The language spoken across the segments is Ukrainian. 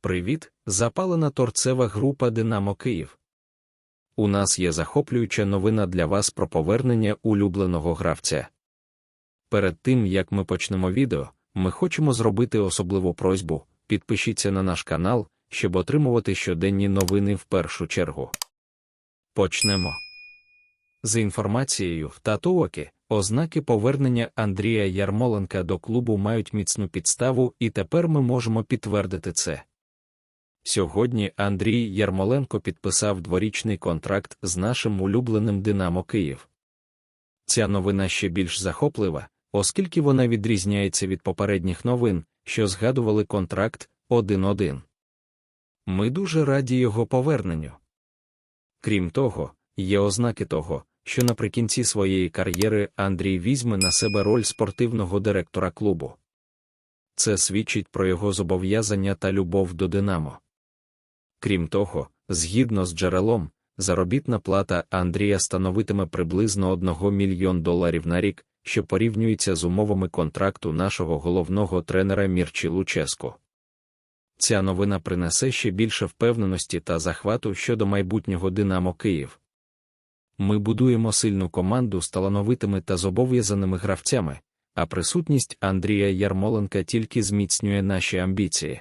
Привіт, запалена торцева група Динамо Київ. У нас є захоплююча новина для вас про повернення улюбленого гравця. Перед тим як ми почнемо відео, ми хочемо зробити особливу просьбу. Підпишіться на наш канал, щоб отримувати щоденні новини в першу чергу. Почнемо. За інформацією в Татуокі, ознаки повернення Андрія Ярмоленка до клубу мають міцну підставу, і тепер ми можемо підтвердити це. Сьогодні Андрій Ярмоленко підписав дворічний контракт з нашим улюбленим Динамо Київ. Ця новина ще більш захоплива, оскільки вона відрізняється від попередніх новин, що згадували контракт 1-1. Ми дуже раді його поверненню. Крім того, є ознаки того, що наприкінці своєї кар'єри Андрій візьме на себе роль спортивного директора клубу. Це свідчить про його зобов'язання та любов до Динамо. Крім того, згідно з джерелом, заробітна плата Андрія становитиме приблизно 1 мільйон доларів на рік, що порівнюється з умовами контракту нашого головного тренера Мірчі Луческу. Ця новина принесе ще більше впевненості та захвату щодо майбутнього Динамо Київ. Ми будуємо сильну команду з талановитими та зобов'язаними гравцями, а присутність Андрія Ярмоленка тільки зміцнює наші амбіції.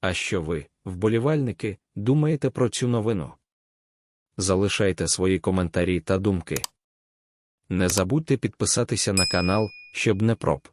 А що ви, вболівальники, думаєте про цю новину? Залишайте свої коментарі та думки. Не забудьте підписатися на канал, щоб не проб.